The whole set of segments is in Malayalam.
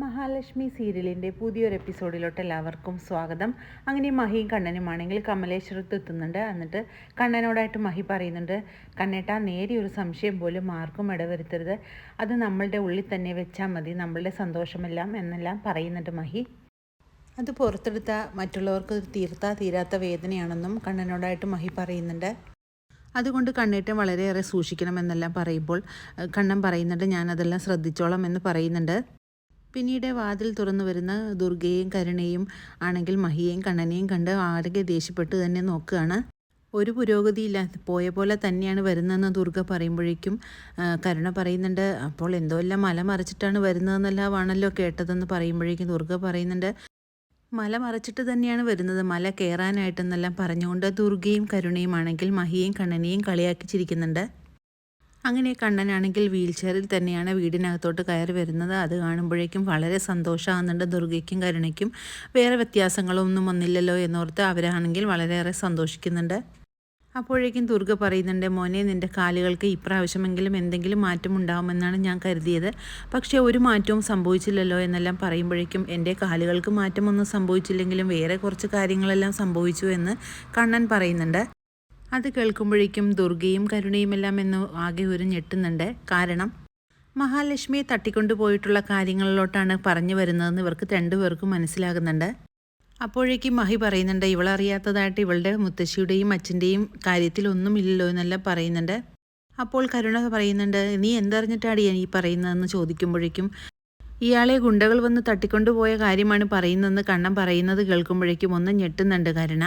മഹാലക്ഷ്മി സീരിയലിന്റെ പുതിയൊരു എപ്പിസോഡിലോട്ട് എല്ലാവർക്കും സ്വാഗതം. അങ്ങനെ മഹിയും കണ്ണനുമാണെങ്കിൽ കമലേശ്വരത്ത് എത്തുന്നുണ്ട്. എന്നിട്ട് കണ്ണനോടായിട്ട് മഹി പറയുന്നുണ്ട് കണ്ണേട്ടാ നേരിയൊരു സംശയം പോലും ആർക്കും ഇടവരുത്തരുത്. അത് നമ്മളുടെ ഉള്ളിൽ തന്നെ വെച്ചാൽ മതി. നമ്മളുടെ സന്തോഷമെല്ലാം എന്നെല്ലാം പറയുന്നുണ്ട് മഹി. അത് പുറത്തെടുത്ത മറ്റുള്ളവർക്ക് തീർത്താ തീരാത്ത വേദനയാണെന്നും കണ്ണനോടായിട്ട് മഹി പറയുന്നുണ്ട്. അതുകൊണ്ട് കണ്ണേറ്റം വളരെയേറെ സൂക്ഷിക്കണമെന്നെല്ലാം പറയുമ്പോൾ കണ്ണൻ പറയുന്നുണ്ട് ഞാനതെല്ലാം ശ്രദ്ധിച്ചോളാം എന്ന് പറയുന്നുണ്ട്. പിന്നീട് വാതിൽ തുറന്നു വരുന്ന ദുർഗയും കരുണയും ആണെങ്കിൽ മഹിയെയും കണ്ണനെയും കണ്ട് ആകെ ദേഷ്യപ്പെട്ട് തന്നെ നോക്കുകയാണ്. ഒരു പുരോഗതിയില്ല പോയ പോലെ തന്നെയാണ് വരുന്നതെന്ന് ദുർഗ പറയുമ്പോഴേക്കും കരുണ പറയുന്നുണ്ട് അപ്പോൾ എന്തോ എല്ലാം മല മറിച്ചിട്ടാണ് വരുന്നതെന്നെല്ലാമാണല്ലോ കേട്ടതെന്ന് പറയുമ്പോഴേക്കും ദുർഗ പറയുന്നുണ്ട് മല മറച്ചിട്ട് തന്നെയാണ് വരുന്നത് മല കയറാനായിട്ടെന്നെല്ലാം പറഞ്ഞുകൊണ്ട് ദുർഗയും കരുണയും ആണെങ്കിൽ മഹിയെയും കണ്ണനെയും കളിയാക്കി ചിരിക്കുന്നുണ്ട് അങ്ങനെ കണ്ണനാണെങ്കിൽ വീൽ ചെയറിൽ തന്നെയാണ് വീടിനകത്തോട്ട് കയറി വരുന്നത്. അത് കാണുമ്പോഴേക്കും വളരെ സന്തോഷമാകുന്നുണ്ട് ദുർഗയ്ക്കും കരുണയ്ക്കും വേറെ വ്യത്യാസങ്ങളൊന്നും വന്നില്ലല്ലോ എന്നോർത്ത് അവരാണെങ്കിൽ വളരെയേറെ സന്തോഷിക്കുന്നുണ്ട്. അപ്പോഴേക്കും ദുർഗ പറയുന്നുണ്ട് മോനെ നിന്റെ കാലുകൾക്ക് ഇപ്രാവശ്യമെങ്കിലും എന്തെങ്കിലും മാറ്റം ഉണ്ടാവുമെന്നാണ് ഞാൻ കരുതിയത്. പക്ഷേ ഒരു മാറ്റവും സംഭവിച്ചില്ലല്ലോ എന്നെല്ലാം പറയുമ്പോഴേക്കും എന്റെ കാലുകൾക്ക് മാറ്റമൊന്നും സംഭവിച്ചില്ലെങ്കിലും വേറെ കുറച്ച് കാര്യങ്ങളെല്ലാം സംഭവിച്ചു എന്ന് കണ്ണൻ പറയുന്നുണ്ട്. അത് കേൾക്കുമ്പോഴേക്കും ദുർഗയും കരുണയും എല്ലാം എന്ന് ആകെ ഒരു ഞെട്ടുന്നുണ്ട്. കാരണം മഹാലക്ഷ്മിയെ തട്ടിക്കൊണ്ടുപോയിട്ടുള്ള കാര്യങ്ങളിലോട്ടാണ് പറഞ്ഞു വരുന്നതെന്ന് ഇവർക്ക് രണ്ടുപേർക്കും മനസ്സിലാകുന്നുണ്ട്. അപ്പോഴേക്കും മഹി പറയുന്നുണ്ട് ഇവളറിയാത്തതായിട്ട് ഇവളുടെ മുത്തശ്ശിയുടെയും അച്ഛന്റെയും കാര്യത്തിലൊന്നുമില്ലല്ലോ എന്നെല്ലാം പറയുന്നുണ്ട്. അപ്പോൾ കരുണ പറയുന്നുണ്ട് നീ എന്തറിഞ്ഞിട്ടാടി ഈ പറയുന്നതെന്ന് ചോദിക്കുമ്പോഴേക്കും ഇയാളെ ഗുണ്ടകൾ വന്ന് തട്ടിക്കൊണ്ടുപോയ കാര്യമാണ് പറയുന്നതെന്ന് കണ്ണം പറയുന്നത് കേൾക്കുമ്പോഴേക്കും ഒന്ന് ഞെട്ടുന്നുണ്ട് കരുണ.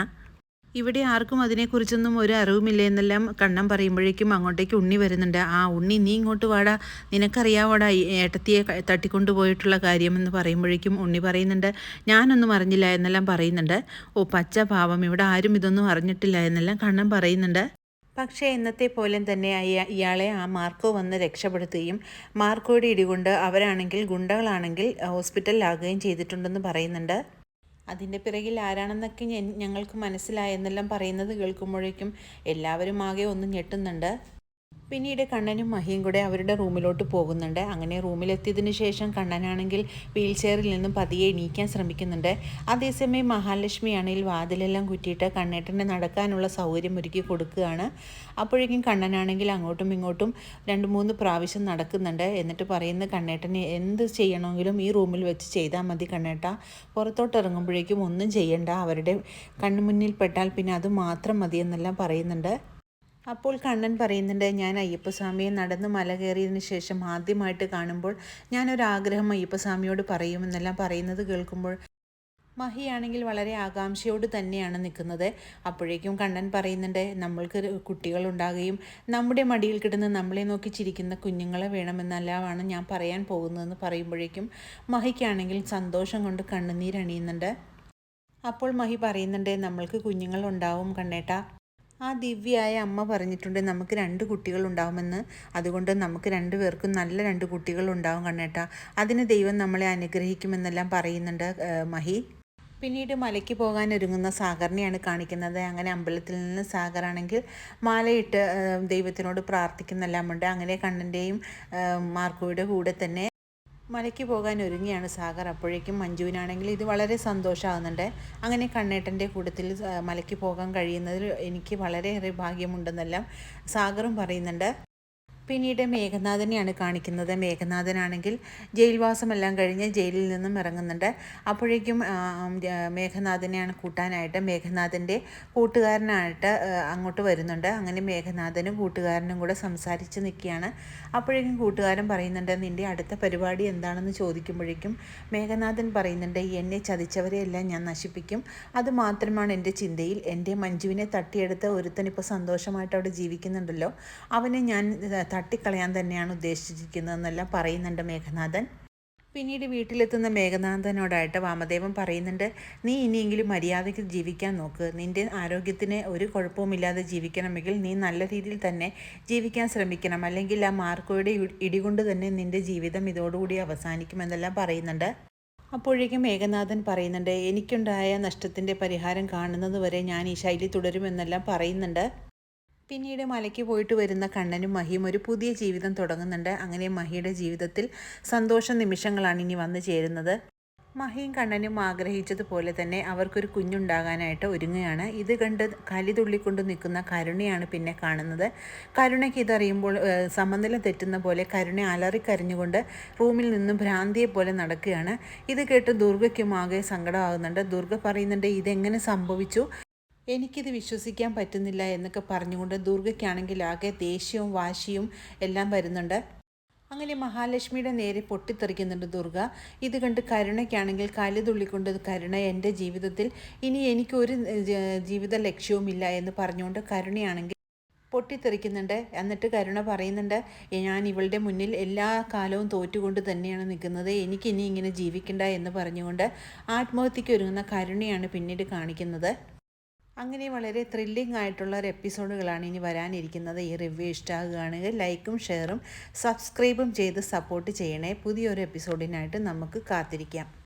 ഇവിടെ ആർക്കും അതിനെക്കുറിച്ചൊന്നും ഒരു അറിവുമില്ല എന്നെല്ലാം കണ്ണൻ പറയുമ്പോഴേക്കും അങ്ങോട്ടേക്ക് ഉണ്ണി വരുന്നുണ്ട്. ആ ഉണ്ണി നീ ഇങ്ങോട്ട് വാടാ. നിനക്കറിയാവോടാ ഏട്ടത്തിയെ തട്ടിക്കൊണ്ടുപോയിട്ടുള്ള കാര്യമെന്ന് പറയുമ്പോഴേക്കും ഉണ്ണി പറയുന്നുണ്ട്. ഞാനൊന്നും അറിഞ്ഞില്ല എന്നെല്ലാം പറയുന്നുണ്ട്. ഓ പച്ച പാവം ഇവിടെ ആരും ഇതൊന്നും അറിഞ്ഞിട്ടില്ല എന്നെല്ലാം കണ്ണം പറയുന്നുണ്ട്. പക്ഷേ ഇന്നത്തെ പോലെ തന്നെ ഇയാളെ ആ മാർക്കോ വന്ന് രക്ഷപ്പെടുത്തുകയും മാർക്കോയുടെ ഇടികൊണ്ട് അവരാണെങ്കിൽ ഗുണ്ടകളാണെങ്കിൽ ഹോസ്പിറ്റലിലാകുകയും ചെയ്തിട്ടുണ്ടെന്ന് പറയുന്നുണ്ട്. അതിന്റെ പിറകിൽ ആരാണെന്നൊക്കെ ഞങ്ങൾക്ക് മനസ്സിലായെന്നെല്ലാം പറയുന്നത് കേൾക്കുമ്പോഴേക്കും എല്ലാവരും ആകെ ഒന്ന് ഞെട്ടുന്നുണ്ട്. പിന്നീട് കണ്ണനും മഹിയും കൂടെ അവരുടെ റൂമിലോട്ട് പോകുന്നുണ്ട്. അങ്ങനെ റൂമിലെത്തിയതിന് ശേഷം കണ്ണനാണെങ്കിൽ വീൽ ചെയറിൽ നിന്നും പതിയെ എണീക്കാൻ ശ്രമിക്കുന്നുണ്ട്. അതേസമയം മഹാലക്ഷ്മിയാണെങ്കിൽ വാതിലെല്ലാം കുറ്റിയിട്ട് കണ്ണേട്ടനെ നടക്കാനുള്ള സൗകര്യം ഒരുക്കി കൊടുക്കുകയാണ്. അപ്പോഴേക്കും കണ്ണനാണെങ്കിൽ അങ്ങോട്ടും ഇങ്ങോട്ടും രണ്ട് മൂന്ന് പ്രാവശ്യം നടക്കുന്നുണ്ട്. എന്നിട്ട് പറയുന്ന കണ്ണേട്ടന് എന്ത് ചെയ്യണമെങ്കിലും ഈ റൂമിൽ വെച്ച് ചെയ്താൽ മതി കണ്ണേട്ട. പുറത്തോട്ട് ഇറങ്ങുമ്പോഴേക്കും ഒന്നും ചെയ്യണ്ട. അവരുടെ കണ്ണുമുന്നിൽ പെട്ടാൽ പിന്നെ അത് മാത്രം മതി എന്നെല്ലാം പറയുന്നുണ്ട്. അപ്പോൾ കണ്ണൻ പറയുന്നുണ്ട് ഞാൻ അയ്യപ്പസ്വാമിയെ നടന്ന് മല കയറിയതിന് ശേഷം ആദ്യമായിട്ട് കാണുമ്പോൾ ഞാനൊരാഗ്രഹം അയ്യപ്പസ്വാമിയോട് പറയുമെന്നെല്ലാം പറയുന്നത് കേൾക്കുമ്പോൾ മഹിയാണെങ്കിൽ വളരെ ആകാംക്ഷയോട് തന്നെയാണ് നിൽക്കുന്നത്. അപ്പോഴേക്കും കണ്ണൻ പറയുന്നുണ്ട് നമ്മൾക്ക് കുട്ടികളുണ്ടാകുകയും നമ്മുടെ മടിയിൽ കിടന്ന് നമ്മളെ നോക്കി ചിരിക്കുന്ന കുഞ്ഞുങ്ങളെ വേണമെന്നെല്ലാമാണ് ഞാൻ പറയാൻ പോകുന്നതെന്ന് പറയുമ്പോഴേക്കും മഹിക്കാണെങ്കിൽ സന്തോഷം കൊണ്ട് കണ്ണുനീരണിയുന്നുണ്ട്. അപ്പോൾ മഹി പറയുന്നുണ്ട് നമ്മൾക്ക് കുഞ്ഞുങ്ങളുണ്ടാവും കണ്ണേട്ട. ആ ദിവ്യയായ അമ്മ പറഞ്ഞിട്ടുണ്ട് നമുക്ക് രണ്ട് കുട്ടികൾ ഉണ്ടാവുമെന്ന്. അതുകൊണ്ട് നമുക്ക് രണ്ടു പേർക്കും നല്ല രണ്ട് കുട്ടികൾ ഉണ്ടാവും കണ്ണേട്ട. അതിന് ദൈവം നമ്മളെ അനുഗ്രഹിക്കുമെന്നെല്ലാം പറയുന്നുണ്ട് മഹി. പിന്നീട് മലയ്ക്ക് പോകാൻ ഒരുങ്ങുന്ന സാഗറിനെയാണ് കാണിക്കുന്നത്. അങ്ങനെ അമ്പലത്തിൽ നിന്ന് സാഗറാണെങ്കിൽ മാലയിട്ട് ദൈവത്തിനോട് പ്രാർത്ഥിക്കുന്നെല്ലാമുണ്ട് അങ്ങനെ കണ്ണന്റെയും മാർക്കോയുടെ കൂടെ തന്നെ മലയ്ക്ക് പോകാൻ ഒരുങ്ങിയാണ് സാഗർ. അപ്പോഴേക്കും മഞ്ജുവിനാണെങ്കിൽ ഇത് വളരെ സന്തോഷമാകുന്നുണ്ട് അങ്ങനെ കണ്ണേട്ടന്റെ കൂട്ടത്തിൽ മലയ്ക്ക് പോകാൻ കഴിയുന്നതിൽ എനിക്ക് വളരെയേറെ ഭാഗ്യമുണ്ടെന്നെല്ലാം സാഗറും പറയുന്നുണ്ട്. പിന്നീട് മേഘനാഥനെയാണ് കാണിക്കുന്നത്. മേഘനാഥനാണെങ്കിൽ ജയിൽവാസമെല്ലാം കഴിഞ്ഞ് ജയിലിൽ നിന്നും ഇറങ്ങുന്നുണ്ട്. അപ്പോഴേക്കും മേഘനാഥനെയാണ് കൂട്ടാനായിട്ട് മേഘനാഥന്റെ കൂട്ടുകാരനായിട്ട് അങ്ങോട്ട് വരുന്നുണ്ട്. അങ്ങനെ മേഘനാഥനും കൂട്ടുകാരനും കൂടെ സംസാരിച്ച് നിൽക്കുകയാണ്. അപ്പോഴേക്കും കൂട്ടുകാരൻ പറയുന്നുണ്ട് നിന്റെ അടുത്ത പരിപാടി എന്താണെന്ന് ചോദിക്കുമ്പോഴേക്കും മേഘനാഥൻ പറയുന്നുണ്ട് എന്നെ ചതിച്ചവരെയെല്ലാം ഞാൻ നശിപ്പിക്കും. അതുമാത്രമാണ് എന്റെ ചിന്തയിൽ. എന്റെ മഞ്ജുവിനെ തട്ടിയെടുത്ത് ഒരുത്തനിപ്പോൾ സന്തോഷമായിട്ട് അവിടെ ജീവിക്കുന്നുണ്ടല്ലോ. അവനെ ഞാൻ തട്ടിക്കളയാൻ തന്നെയാണ് ഉദ്ദേശിച്ചിരിക്കുന്നതെന്നെല്ലാം പറയുന്നുണ്ട് മേഘനാഥൻ. പിന്നീട് വീട്ടിലെത്തുന്ന മേഘനാഥനോടായിട്ട് വാമദേവൻ പറയുന്നുണ്ട് നീ ഇനിയെങ്കിലും മര്യാദയ്ക്ക് ജീവിക്കാൻ നോക്ക്. നിന്റെ ആരോഗ്യത്തിന് ഒരു കുഴപ്പവുമില്ലാതെ ജീവിക്കണമെങ്കിൽ നീ നല്ല രീതിയിൽ തന്നെ ജീവിക്കാൻ ശ്രമിക്കണം. അല്ലെങ്കിൽ ആ മാർക്കോയുടെ ഇടികൊണ്ട് തന്നെ നിന്റെ ജീവിതം ഇതോടുകൂടി അവസാനിക്കുമെന്നെല്ലാം പറയുന്നുണ്ട്. അപ്പോഴേക്കും മേഘനാഥൻ പറയുന്നുണ്ട് എനിക്കുണ്ടായ നഷ്ടത്തിന്റെ പരിഹാരം കാണുന്നത് വരെ ഞാൻ ഈ ശൈലി തുടരുമെന്നെല്ലാം പറയുന്നുണ്ട്. പിന്നീട് മലയ്ക്ക് പോയിട്ട് വരുന്ന കണ്ണനും മഹിയും ഒരു പുതിയ ജീവിതം തുടങ്ങുന്നുണ്ട്. അങ്ങനെ മഹിയുടെ ജീവിതത്തിൽ സന്തോഷ നിമിഷങ്ങളാണ് ഇനി വന്നു ചേരുന്നത്. മഹിയും കണ്ണനും ആഗ്രഹിച്ചതുപോലെ തന്നെ അവർക്കൊരു കുഞ്ഞുണ്ടാകാനായിട്ട് ഒരുങ്ങുകയാണ്. ഇത് കണ്ട് കലി തുള്ളിക്കൊണ്ട് നിൽക്കുന്ന കരുണയാണ് പിന്നെ കാണുന്നത്. കരുണയ്ക്ക് ഇതറിയുമ്പോൾ സമനില തെറ്റുന്ന പോലെ കരുണ അലറിക്കരഞ്ഞുകൊണ്ട് റൂമിൽ നിന്നും ഭ്രാന്തിയെ പോലെ നടക്കുകയാണ്. ഇത് കേട്ട് ദുർഗയ്ക്കും ആകെ സങ്കടമാകുന്നുണ്ട്. ദുർഗ പറയുന്നുണ്ട് ഇതെങ്ങനെ സംഭവിച്ചു? എനിക്കിത് വിശ്വസിക്കാൻ പറ്റുന്നില്ല എന്നൊക്കെ പറഞ്ഞുകൊണ്ട് ദുർഗയ്ക്കാണെങ്കിൽ ആകെ ദേഷ്യവും വാശിയും എല്ലാം വരുന്നുണ്ട്. അങ്ങനെ മഹാലക്ഷ്മിയുടെ നേരെ പൊട്ടിത്തെറിക്കുന്നുണ്ട് ദുർഗ. ഇത് കണ്ട് കരുണയ്ക്കാണെങ്കിൽ കലി തുള്ളിക്കൊണ്ട് കരുണ എന്റെ ജീവിതത്തിൽ ഇനി എനിക്കൊരു ജീവിത ലക്ഷ്യവുമില്ല എന്ന് പറഞ്ഞുകൊണ്ട് കരുണയാണെങ്കിൽ പൊട്ടിത്തെറിക്കുന്നുണ്ട്. എന്നിട്ട് കരുണ പറയുന്നുണ്ട് ഞാൻ ഇവളുടെ മുന്നിൽ എല്ലാ കാലവും തോറ്റുകൊണ്ട് തന്നെയാണ് നിൽക്കുന്നത്. എനിക്കിനി ഇങ്ങനെ ജീവിക്കണ്ട എന്ന് പറഞ്ഞുകൊണ്ട് ആത്മഹത്യയ്ക്ക് ഒരുങ്ങുന്ന കരുണയാണ് പിന്നീട് കാണിക്കുന്നത്. അങ്ങനെ വളരെ ത്രില്ലിംഗ് ആയിട്ടുള്ള ഒരു എപ്പിസോഡുകളാണ് ഇനി വരാനിരിക്കുന്നത്. ഈ റിവ്യൂ ഇഷ്ടമാകുകയാണെങ്കിൽ ലൈക്കും ഷെയറും സബ്സ്ക്രൈബും ചെയ്ത് സപ്പോർട്ട് ചെയ്യണേ. പുതിയൊരു എപ്പിസോഡിനായിട്ട് നമുക്ക് കാത്തിരിക്കാം.